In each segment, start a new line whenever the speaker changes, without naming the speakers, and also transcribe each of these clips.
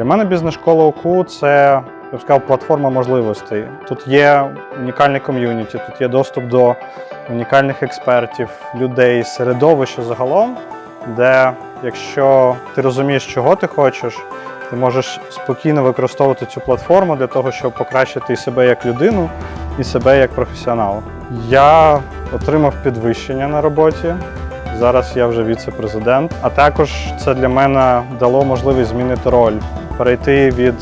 Для мене бізнес-школа УКУ це я б сказав, платформа можливостей. Тут є унікальне ком'юніті, тут є доступ до унікальних експертів, людей, середовища загалом, де якщо ти розумієш, чого ти хочеш, ти можеш спокійно використовувати цю платформу для того, щоб покращити і себе як людину, і себе як професіонал. Я отримав підвищення на роботі. Зараз я вже віце-президент. А також це для мене дало можливість змінити роль, перейти від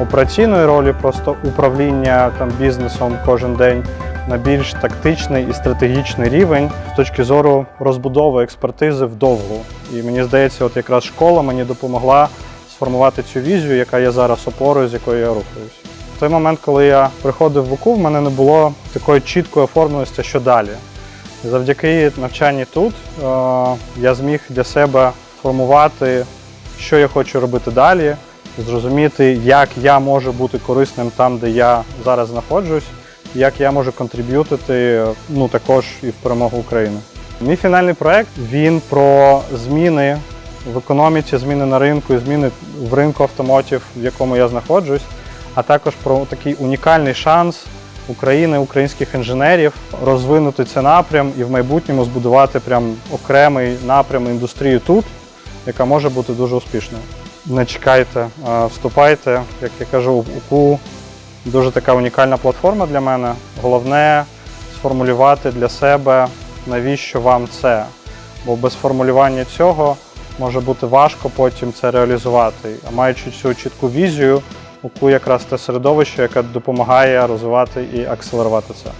операційної ролі, просто управління там бізнесом кожен день на більш тактичний і стратегічний рівень з точки зору розбудови експертизи вдовгу. І мені здається, от якраз школа мені допомогла сформувати цю візію, яка є зараз опорою, з якою я рухаюся. В той момент, коли я приходив в УКУ, в мене не було такої чіткої оформленості, що далі. Завдяки навчанні тут е, я зміг для себе формувати, що я хочу робити далі, зрозуміти, як я можу бути корисним там, де я зараз знаходжусь, як я можу контриб'ютити ну, також і в перемогу України. Мій фінальний проект він про зміни в економіці, зміни на ринку і зміни в ринку автомотів, в якому я знаходжусь, а також про такий унікальний шанс України, українських інженерів розвинути цей напрям і в майбутньому збудувати прям окремий напрям індустрії тут, яка може бути дуже успішною. Не чекайте, вступайте. Як я кажу, УКУ дуже така унікальна платформа для мене. Головне сформулювати для себе, навіщо вам це. Бо без формулювання цього може бути важко потім це реалізувати. А маючи цю чітку візію, УКУ якраз те середовище, яке допомагає розвивати і акселерувати це.